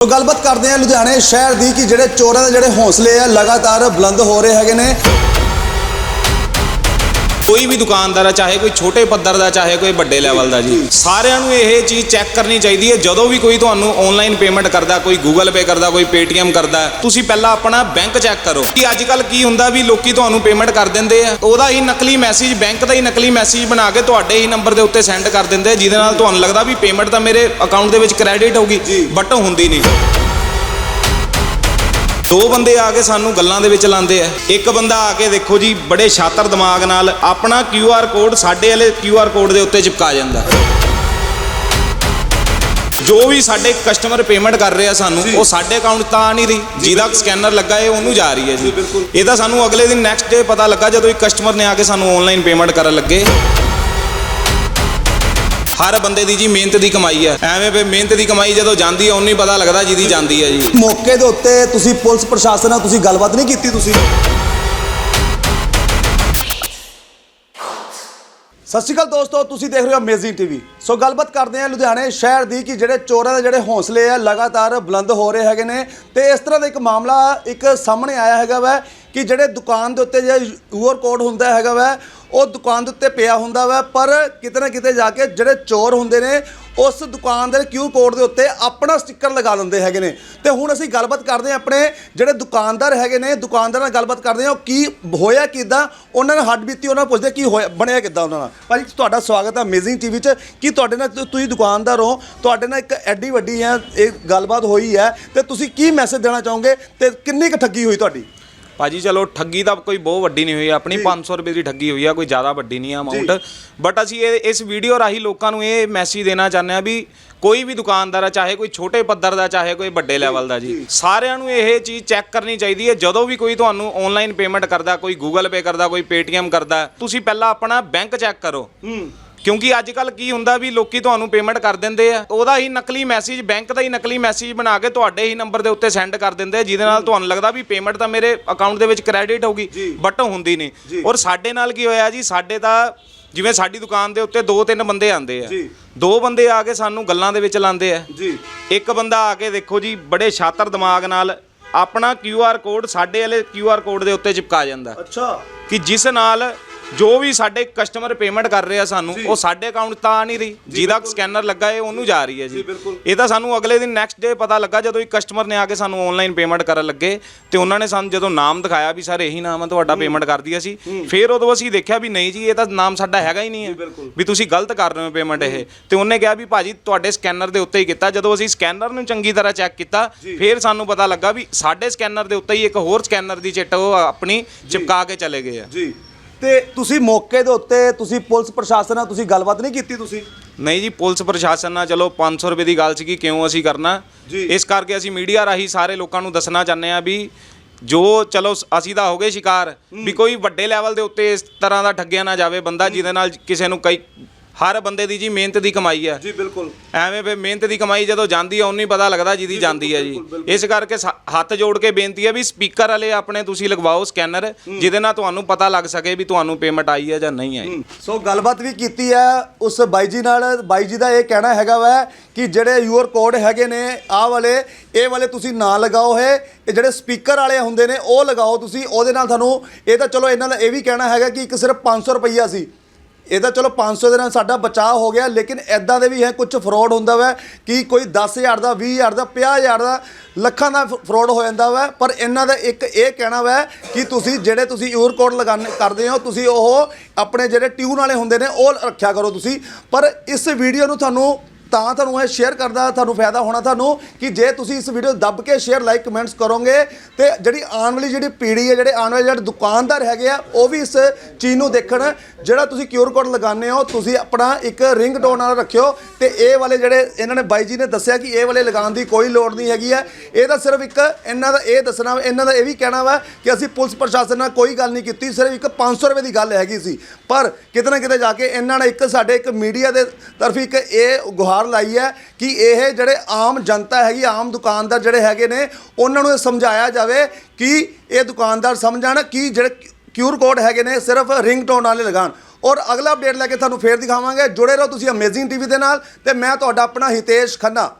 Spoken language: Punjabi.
ਗੱਲਬਾਤ ਕਰਦੇ ਹਾਂ ਲੁਧਿਆਣੇ ਸ਼ਹਿਰ ਦੀ ਕਿ ਜਿਹੜੇ ਚੋਰਾਂ ਦੇ ਜਿਹੜੇ ਹੌਸਲੇ ਆ ਲਗਾਤਾਰ ਬੁਲੰਦ ਹੋ ਰਹੇ ਹੈਗੇ ਨੇ। ਕੋਈ ਵੀ ਦੁਕਾਨਦਾਰ ਹੈ ਚਾਹੇ ਕੋਈ ਛੋਟੇ ਪੱਧਰ ਦਾ ਚਾਹੇ ਕੋਈ ਵੱਡੇ ਲੈਵਲ ਦਾ ਜੀ ਸਾਰਿਆਂ ਨੂੰ ਇਹ ਚੀਜ਼ ਚੈੱਕ ਕਰਨੀ ਚਾਹੀਦੀ ਹੈ। ਜਦੋਂ ਵੀ ਕੋਈ ਤੁਹਾਨੂੰ ਆਨਲਾਈਨ ਪੇਮੈਂਟ ਕਰਦਾ ਕੋਈ ਗੂਗਲ ਪੇ ਕਰਦਾ ਕੋਈ ਪੇਟੀਐਮ ਕਰਦਾ ਤੁਸੀਂ ਪਹਿਲਾਂ ਆਪਣਾ ਬੈਂਕ ਚੈੱਕ ਕਰੋ ਕਿ ਅੱਜ ਕੱਲ ਕੀ ਹੁੰਦਾ ਵੀ ਲੋਕੀ ਤੁਹਾਨੂੰ ਪੇਮੈਂਟ ਕਰ ਦਿੰਦੇ ਆ। ਉਹਦਾ ਹੀ ਨਕਲੀ ਮੈਸੇਜ ਬੈਂਕ ਦਾ ਹੀ ਨਕਲੀ ਮੈਸੇਜ ਬਣਾ ਕੇ ਤੁਹਾਡੇ ਹੀ ਨੰਬਰ ਦੇ ਉੱਤੇ ਸੈਂਡ ਕਰ ਦਿੰਦੇ ਆ, ਜਿਹਦੇ ਨਾਲ ਤੁਹਾਨੂੰ ਲੱਗਦਾ ਵੀ ਪੇਮੈਂਟ ਤਾਂ ਮੇਰੇ ਅਕਾਊਂਟ ਦੇ ਵਿੱਚ ਕ੍ਰੈਡਿਟ ਹੋਊਗੀ ਬਟ ਹੁੰਦੀ ਨਹੀਂ। ਦੋ ਬੰਦੇ ਆ ਕੇ ਸਾਨੂੰ ਗੱਲਾਂ ਦੇ ਵਿੱਚ ਲਾਉਂਦੇ ਆ। ਇੱਕ ਬੰਦਾ ਆ ਕੇ ਦੇਖੋ ਜੀ ਬੜੇ ਸ਼ਾਤਰ ਦਿਮਾਗ ਨਾਲ ਆਪਣਾ QR ਕੋਡ ਸਾਡੇ ਵਾਲੇ QR ਕੋਡ ਦੇ ਉੱਤੇ ਚਿਪਕਾ ਜਾਂਦਾ। ਜੋ ਵੀ ਸਾਡੇ ਕਸਟਮਰ ਪੇਮੈਂਟ ਕਰ ਰਹੇ ਸਾਨੂੰ ਉਹ ਸਾਡੇ ਅਕਾਊਂਟ ਤਾਂ ਆ ਨਹੀਂ ਰਹੀ। ਜਿਹਦਾ ਸਕੈਨਰ ਲੱਗਾ ਹੈ ਉਹਨੂੰ ਜਾ ਰਹੀ ਹੈ ਜੀ। ਇਹ ਤਾਂ ਸਾਨੂੰ ਅਗਲੇ ਦਿਨ ਨੈਕਸਟ ਡੇ ਪਤਾ ਲੱਗਾ ਜਦੋਂ ਇੱਕ ਕਸਟਮਰ ਨੇ ਆ ਕੇ ਸਾਨੂੰ ਆਨਲਾਈਨ ਪੇਮੈਂਟ ਕਰਨ ਲੱਗੇ। ਹਰ ਬੰਦੇ ਦੀ ਜੀ ਮਿਹਨਤ ਦੀ ਕਮਾਈ ਹੈ। ਐਵੇਂ ਫੇ ਮਿਹਨਤ ਦੀ ਕਮਾਈ ਜਦੋਂ ਜਾਂਦੀ ਹੈ ਉਹਨੂੰ ਪਤਾ ਲੱਗਦਾ ਜਿਹਦੀ ਜਾਂਦੀ ਹੈ ਜੀ। ਮੌਕੇ ਦੇ ਉੱਤੇ ਤੁਸੀਂ ਪੁਲਿਸ ਪ੍ਰਸ਼ਾਸਨ ਨਾਲ ਤੁਸੀਂ ਗੱਲਬਾਤ ਨਹੀਂ ਕੀਤੀ ਤੁਸੀਂ? ਸਤਿ ਸ਼੍ਰੀ ਅਕਾਲ ਦੋਸਤੋ, ਤੁਸੀਂ ਦੇਖ ਰਹੇ ਹੋ ਅਮੇਜ਼ਿੰਗ ਟੀਵੀ ਸੋ ਗੱਲਬਾਤ ਕਰਦੇ ਹਾਂ ਲੁਧਿਆਣੇ ਸ਼ਹਿਰ ਦੀ ਕਿ ਜਿਹੜੇ ਚੋਰਾਂ ਦੇ ਜਿਹੜੇ ਹੌਸਲੇ ਆ, ਲਗਾਤਾਰ ਬੁਲੰਦ ਹੋ ਰਹੇ ਹੈਗੇ ਨੇ। ਤੇ ਇਸ ਤਰ੍ਹਾਂ ਦਾ ਇੱਕ ਮਾਮਲਾ ਇੱਕ ਸਾਹਮਣੇ ਆਇਆ ਹੈਗਾ ਵਾ ਕਿ ਜਿਹੜੇ ਦੁਕਾਨ ਦੇ ਉੱਤੇ ਜਿਹੜਾ ਯੂਆਰ ਕੋਡ ਹੁੰਦਾ ਹੈਗਾ ਵਾ ਉਹ ਦੁਕਾਨ ਦੇ ਉੱਤੇ ਪਿਆ ਹੁੰਦਾ ਵਾ, ਪਰ ਕਿਤੇ ਨਾ ਕਿਤੇ ਜਾ ਕੇ ਜਿਹੜੇ ਚੋਰ ਹੁੰਦੇ ਨੇ, ਉਸ ਦੁਕਾਨ ਦੇ ਕਿਊ ਕੋਡ ਦੇ ਉੱਤੇ ਆਪਣਾ ਸਟicker ਲਗਾ ਲੈਂਦੇ ਹੈਗੇ ਨੇ। ਤੇ ਹੁਣ ਅਸੀਂ ਗੱਲਬਾਤ ਕਰਦੇ ਹਾਂ ਆਪਣੇ ਜਿਹੜੇ ਦੁਕਾਨਦਾਰ ਹੈਗੇ ਨੇ, ਦੁਕਾਨਦਾਰ ਨਾਲ ਗੱਲਬਾਤ ਕਰਦੇ ਹਾਂ, ਉਹ ਕੀ ਹੋਇਆ ਕਿਦਾਂ, ਉਹਨਾਂ ਨਾਲ ਹੱਡ ਬੀਤੀ, ਉਹਨਾਂ ਨਾਲ ਪੁੱਛਦੇ ਕੀ ਹੋਇਆ, ਬਣਿਆ ਕਿਦਾਂ ਉਹਨਾਂ ਨਾਲ। ਭਾਜੀ, ਤੁਹਾਡਾ ਸਵਾਗਤ ਹੈ ਅਮੇਜ਼ਿੰਗ ਟੀਵੀ 'ਚ। ਕੀ ਤੁਹਾਡੇ ਨਾਲ ਤੁਸੀਂ ਦੁਕਾਨਦਾਰ ਹੋ, ਤੁਹਾਡੇ ਨਾਲ ਇੱਕ ਐਡੀ ਵੱਡੀ ਹੈ, ਇਹ ਗੱਲਬਾਤ ਹੋਈ ਹੈ, ਤੇ ਤੁਸੀਂ ਕੀ ਮੈਸੇਜ ਦੇਣਾ ਚਾਹੋਗੇ, ਤੇ ਕਿੰਨੀ ਕੁ ਠੱਗੀ ਹੋਈ ਤੁਹਾਡੀ? ਭਾਜੀ ਚਲੋ ਠੱਗੀ ਤਾਂ ਕੋਈ ਬਹੁਤ ਵੱਡੀ ਨਹੀਂ ਹੋਈ ਆਪਣੀ 500 ਰੁਪਏ ਦੀ ਠੱਗੀ ਹੋਈ ਆ ਕੋਈ ਜ਼ਿਆਦਾ ਵੱਡੀ ਨਹੀਂ ਆ ਅਮਾਉਂਟ ਬਟ ਅਸੀਂ ਇਹ ਇਸ ਵੀਡੀਓ ਰਾਹੀਂ ਲੋਕਾਂ ਨੂੰ ਇਹ ਮੈਸੇਜ ਦੇਣਾ ਚਾਹੁੰਦੇ ਆ ਵੀ ਕੋਈ ਵੀ ਦੁਕਾਨਦਾਰ ਆ ਚਾਹੇ ਕੋਈ ਛੋਟੇ ਪੱਧਰ ਦਾ ਚਾਹੇ ਕੋਈ ਵੱਡੇ ਲੈਵਲ ਦਾ ਜੀ ਸਾਰਿਆਂ ਨੂੰ ਇਹ ਚੀਜ਼ ਚੈੱਕ ਕਰਨੀ ਚਾਹੀਦੀ ਹੈ। ਜਦੋਂ ਵੀ ਕੋਈ ਤੁਹਾਨੂੰ ਆਨਲਾਈਨ ਪੇਮੈਂਟ ਕਰਦਾ ਕੋਈ ਗੂਗਲ ਪੇ ਕਰਦਾ ਕੋਈ ਪੇਟੀਐਮ ਕਰਦਾ ਤੁਸੀਂ ਪਹਿਲਾਂ ਆਪਣਾ ਬੈਂਕ ਚੈੱਕ ਕਰੋ। ਕਿਉਂਕਿ ਅੱਜ ਕੱਲ ਕੀ ਹੁੰਦਾ ਵੀ ਲੋਕੀ ਤੁਹਾਨੂੰ ਪੇਮੈਂਟ ਕਰ ਦਿੰਦੇ ਆ ਉਹਦਾ ਹੀ ਨਕਲੀ ਮੈਸੇਜ ਬੈਂਕ ਦਾ ਹੀ ਨਕਲੀ ਮੈਸੇਜ ਬਣਾ ਕੇ ਤੁਹਾਡੇ ਹੀ ਨੰਬਰ ਦੇ ਉੱਤੇ ਸੈਂਡ ਕਰ ਦਿੰਦੇ ਆ ਜਿਹਦੇ ਨਾਲ ਤੁਹਾਨੂੰ ਲੱਗਦਾ ਵੀ ਪੇਮੈਂਟ ਤਾਂ ਮੇਰੇ ਅਕਾਊਂਟ ਦੇ ਵਿੱਚ ਕ੍ਰੈਡਿਟ ਹੋਊਗੀ ਬਟ ਹੁੰਦੀ ਨਹੀਂ। ਔਰ ਸਾਡੇ ਨਾਲ ਕੀ ਹੋਇਆ ਜੀ ਸਾਡੇ ਤਾਂ ਜਿਵੇਂ ਸਾਡੀ ਦੁਕਾਨ ਦੇ ਉੱਤੇ ਦੋ ਤਿੰਨ ਬੰਦੇ ਆਂਦੇ ਆ। ਦੋ ਬੰਦੇ ਆ ਕੇ ਸਾਨੂੰ ਗੱਲਾਂ ਦੇ ਵਿੱਚ ਲਾਉਂਦੇ ਆ। ਜੀ। ਇੱਕ ਬੰਦਾ ਆ ਕੇ ਦੇਖੋ ਜੀ ਬੜੇ ਸ਼ਾਤਰ ਦਿਮਾਗ ਨਾਲ ਆਪਣਾ QR ਕੋਡ ਸਾਡੇ ਵਾਲੇ QR ਕੋਡ ਦੇ ਉੱਤੇ ਚਿਪਕਾ ਜਾਂਦਾ। ਅੱਛਾ। ਕਿ ਜਿਸ ਨਾਲ ਜੋ ਵੀ ਸਾਡੇ ਕਸਟਮਰ ਪੇਮੈਂਟ ਕਰ ਰਹੇ ਆ ਸਾਨੂੰ ਉਹ ਸਾਡੇ ਅਕਾਊਂਟ ਤਾਂ ਆ ਨਹੀਂ ਰਹੀ। ਜਿਹਦਾ ਸਕੈਨਰ ਲੱਗਾ ਹੈ ਉਹਨੂੰ ਜਾ ਰਹੀ ਹੈ ਜੀ। ਇਹ ਤਾਂ ਸਾਨੂੰ ਅਗਲੇ ਦਿਨ ਨੈਕਸਟ ਡੇ ਪਤਾ ਲੱਗਾ ਜਦੋਂ ਇੱਕ ਕਸਟਮਰ ਨੇ ਆ ਕੇ ਸਾਨੂੰ ਆਨਲਾਈਨ ਪੇਮੈਂਟ ਕਰਨ ਲੱਗੇ ਤੇ ਉਹਨਾਂ ਨੇ ਸਾਨੂੰ ਜਦੋਂ ਨਾਮ ਦਿਖਾਇਆ ਵੀ ਸਰ ਇਹੀ ਨਾਮ ਹੈ। ਤੁਹਾਡਾ ਪੇਮੈਂਟ ਕਰਦੀ ਅਸੀਂ ਫਿਰ ਉਦੋਂ ਅਸੀਂ ਦੇਖਿਆ ਵੀ ਨਹੀਂ ਜੀ ਇਹ ਤਾਂ ਨਾਮ ਸਾਡਾ ਹੈਗਾ ਹੀ ਨਹੀਂ ਹੈ। ਵੀ ਤੁਸੀਂ ਗਲਤ ਕਰ ਰਹੇ ਹੋ ਪੇਮੈਂਟ ਇਹ। ਤੇ ਉਹਨੇ ਕਿਹਾ ਵੀ ਭਾਜੀ ਤੁਹਾਡੇ ਸਕੈਨਰ ਦੇ ਉੱਤੇ ਹੀ ਕੀਤਾ। ਜਦੋਂ ਅਸੀਂ ਸਕੈਨਰ ਨੂੰ ਚੰਗੀ ਤਰ੍ਹਾਂ ਚੈੱਕ ਕੀਤਾ ਫਿਰ ਸਾਨੂੰ ਪਤਾ ਲੱਗਾ ਵੀ ਸਾਡੇ ਸਕੈਨਰ ਦੇ ਉੱਤੇ ਹੀ ਇੱਕ ਹੋਰ ਸਕੈਨਰ ਦੀ ਚਿੱਟ ਉਹ ਆਪਣੀ ਚਿਪਕਾ ਕੇ ਚਲੇ ਗਏ ਆ। ਜੀ। ਤੇ ਤੁਸੀਂ ਮੌਕੇ ਦੇ ਉੱਤੇ ਤੁਸੀਂ ਪੁਲਿਸ ਪ੍ਰਸ਼ਾਸਨ ਨਾਲ ਤੁਸੀਂ ਗੱਲਬਾਤ ਨਹੀਂ ਕੀਤੀ ਤੁਸੀਂ? ਨਹੀਂ ਜੀ ਪੁਲਿਸ ਪ੍ਰਸ਼ਾਸਨ ਨਾਲ ਚਲੋ 500 ਰੁਪਏ ਦੀ ਗੱਲ ਸੀਗੀ ਕਿਉਂ ਅਸੀਂ ਕਰਨਾ? ਜੀ। ਇਸ ਕਰਕੇ ਅਸੀਂ ਮੀਡੀਆ ਰਾਹੀਂ ਸਾਰੇ ਲੋਕਾਂ ਨੂੰ ਦੱਸਣਾ ਚਾਹੁੰਦੇ ਆ ਵੀ ਜੋ ਚਲੋ ਸ- ਅਸੀਂ ਤਾਂ ਹੋ ਗਏ ਸ਼ਿਕਾਰ ਵੀ ਕੋਈ ਵੱਡੇ ਲੈਵਲ ਦੇ ਉੱਤੇ ਇਸ ਤਰ੍ਹਾਂ ਦਾ ਠੱਗਿਆ ਨਾ ਜਾਵੇ ਬੰਦਾ ਜਿਹਦੇ ਨਾਲ ਕਿਸੇ ਨੂੰ ਕਈ ਹਰ ਬੰਦੇ ਦੀ ਜੀ ਮਿਹਨਤ ਦੀ ਕਮਾਈ ਹੈ। ਜੀ ਬਿਲਕੁਲ। ਐਵੇਂ ਫੇ ਮਿਹਨਤ ਦੀ ਕਮਾਈ ਜਦੋਂ ਜਾਂਦੀ ਹੈ ਉਹਨੂੰ ਹੀ ਪਤਾ ਲੱਗਦਾ ਜਿਹਦੀ ਜਾਂਦੀ ਹੈ ਜੀ। ਇਸ ਕਰਕੇ ਸ- ਹੱਥ ਜੋੜ ਕੇ ਬੇਨਤੀ ਹੈ ਵੀ ਸਪੀਕਰ ਵਾਲੇ ਆਪਣੇ ਤੁਸੀਂ ਲਗਵਾਓ ਸਕੈਨਰ ਜਿਹਦੇ ਨਾਲ ਤੁਹਾਨੂੰ ਪਤਾ ਲੱਗ ਸਕੇ ਵੀ ਤੁਹਾਨੂੰ ਪੇਮੈਂਟ ਆਈ ਹੈ ਜਾਂ ਨਹੀਂ ਆਈ। ਸੋ ਗੱਲਬਾਤ ਵੀ ਕੀਤੀ ਹੈ ਉਸ ਬਾਈ ਜੀ ਨਾਲ। ਬਾਈ ਜੀ ਦਾ ਇਹ ਕਹਿਣਾ ਹੈਗਾ ਵਾ ਕਿ ਜਿਹੜੇ ਯੂਆਰ ਕੋਡ ਹੈਗੇ ਨੇ ਆਹ ਵਾਲੇ ਇਹ ਵਾਲੇ ਤੁਸੀਂ ਨਾ ਲਗਾਓ ਹੈ ਇਹ ਜਿਹੜੇ ਸਪੀਕਰ ਵਾਲੇ ਹੁੰਦੇ ਨੇ ਉਹ ਲਗਾਓ ਤੁਸੀਂ। ਉਹਦੇ ਨਾਲ ਤੁਹਾਨੂੰ ਇਹ ਤਾਂ ਚਲੋ ਇਹਨਾਂ ਦਾ ਇਹ ਵੀ ਕਹਿਣਾ ਹੈਗਾ ਕਿ ਇੱਕ ਸਿਰਫ 500 ਰੁਪਈਆ ਸੀ। ਇਹ ਤਾਂ ਚਲੋ 500 ਦੇ ਨਾਲ ਸਾਡਾ ਬਚਾਅ ਹੋ ਗਿਆ, ਲੇਕਿਨ ਐਦਾਂ ਦੇ ਵੀ ਹੈ ਕੁਝ ਫਰਾਡ ਹੁੰਦਾ ਵਾ ਕਿ ਕੋਈ 10000 ਦਾ 20000 ਦਾ 50000 ਦਾ ਲੱਖਾਂ ਦਾ ਫਰਾਡ ਹੋ ਜਾਂਦਾ ਵਾ। ਪਰ ਇਹਨਾਂ ਦਾ ਇੱਕ ਇਹ ਕਹਿਣਾ ਵਾ ਕਿ ਤੁਸੀਂ ਜਿਹੜੇ ਤੁਸੀਂ ਯੂਰ ਕੋਡ ਲਗਾਣੇ ਕਰਦੇ ਹੋ, ਤੁਸੀਂ ਉਹ ਆਪਣੇ ਜਿਹੜੇ ਟਿਊਨ ਵਾਲੇ ਹੁੰਦੇ ਨੇ, ਉਹ ਰੱਖਿਆ ਕਰੋ ਤੁਸੀਂ। ਪਰ ਇਸ ਵੀਡੀਓ ਨੂੰ ਤੁਹਾਨੂੰ ਤਾਂ ਤੁਹਾਨੂੰ ਇਹ ਸ਼ੇਅਰ ਕਰਦਾ ਤੁਹਾਨੂੰ ਫਾਇਦਾ ਹੋਣਾ ਤੁਹਾਨੂੰ ਕਿ ਜੇ ਤੁਸੀਂ ਇਸ ਵੀਡੀਓ ਦੱਬ ਕੇ ਸ਼ੇਅਰ ਲਾਈਕ ਕਮੈਂਟਸ ਕਰੋਗੇ ਤੇ ਜਿਹੜੀ ਆਉਣ ਵਾਲੀ ਜਿਹੜੀ ਪੀੜ੍ਹੀ ਹੈ ਜਿਹੜੇ ਆਉਣ ਵਾਲੇ ਜਿਹੜੇ ਦੁਕਾਨਦਾਰ ਹੈਗੇ ਆ ਉਹ ਵੀ ਇਸ ਚੀਜ਼ ਨੂੰ ਦੇਖਣ ਜਿਹੜਾ ਤੁਸੀਂ ਕਿਊਰ ਕੋਡ ਲਗਾਉਂਦੇ ਹੋ ਤੁਸੀਂ ਆਪਣਾ ਇੱਕ ਰਿੰਗ ਟੋਨ ਨਾਲ ਰੱਖਿਓ ਤੇ ਇਹ ਵਾਲੇ ਜਿਹੜੇ ਇਹਨਾਂ ਨੇ ਬਾਈ ਜੀ ਨੇ ਦੱਸਿਆ ਕਿ ਇਹ ਵਾਲੇ ਲਗਾਉਣ ਦੀ ਕੋਈ ਲੋੜ ਨਹੀਂ ਹੈਗੀ ਹੈ ਇਹ ਤਾਂ ਸਿਰਫ ਇੱਕ ਇਹਨਾਂ ਦਾ ਇਹ ਦੱਸਣਾ ਵਾ, ਇਹਨਾਂ ਦਾ ਇਹ ਵੀ ਕਹਿਣਾ ਵਾ ਕਿ ਅਸੀਂ ਪੁਲਿਸ ਪ੍ਰਸ਼ਾਸਨ ਨਾਲ ਕੋਈ ਗੱਲ ਨਹੀਂ ਕੀਤੀ ਸਿਰਫ ਇੱਕ 500 ਰੁਪਏ ਦੀ ਗੱਲ ਹੈਗੀ ਸੀ। ਪਰ ਕਿਤੇ ਨਾ ਕਿਤੇ ਜਾ ਕੇ ਇਹਨਾਂ ਨੇ ਇੱਕ ਸਾਡੇ ਇੱਕ ਮੀਡੀਆ ਦੇ ਤਰਫੀ ਇੱਕ ਇਹ ਗੁਹਾਰ ਲਾਈ ਹੈ ਕਿ ਇਹ ਜਿਹੜੇ ਆਮ ਜਨਤਾ ਹੈਗੀ, ਆਮ ਦੁਕਾਨਦਾਰ ਜਿਹੜੇ ਹੈਗੇ ਨੇ, ਉਹਨਾਂ ਨੂੰ ਇਹ ਸਮਝਾਇਆ ਜਾਵੇ ਕਿ ਇਹ ਦੁਕਾਨਦਾਰ ਸਮਝਣ ਕਿ ਜਿਹੜੇ ਕਿਊਰ ਕੋਡ ਹੈਗੇ ਨੇ, ਸਿਰਫ ਰਿੰਗਟੋਨ ਵਾਲੇ ਲਗਾਉਣ। ਔਰ ਅਗਲਾ ਅਪਡੇਟ ਲੈ ਕੇ ਤੁਹਾਨੂੰ ਫੇਰ ਦਿਖਾਵਾਂਗੇ। ਜੁੜੇ ਰਹੋ ਤੁਸੀਂ ਅਮੇਜ਼ਿੰਗ ਟੀਵੀ ਦੇ ਨਾਲ ਤੇ ਮੈਂ ਤੁਹਾਡਾ ਆਪਣਾ ਹਿਤੇਸ਼ ਖੰਨਾ।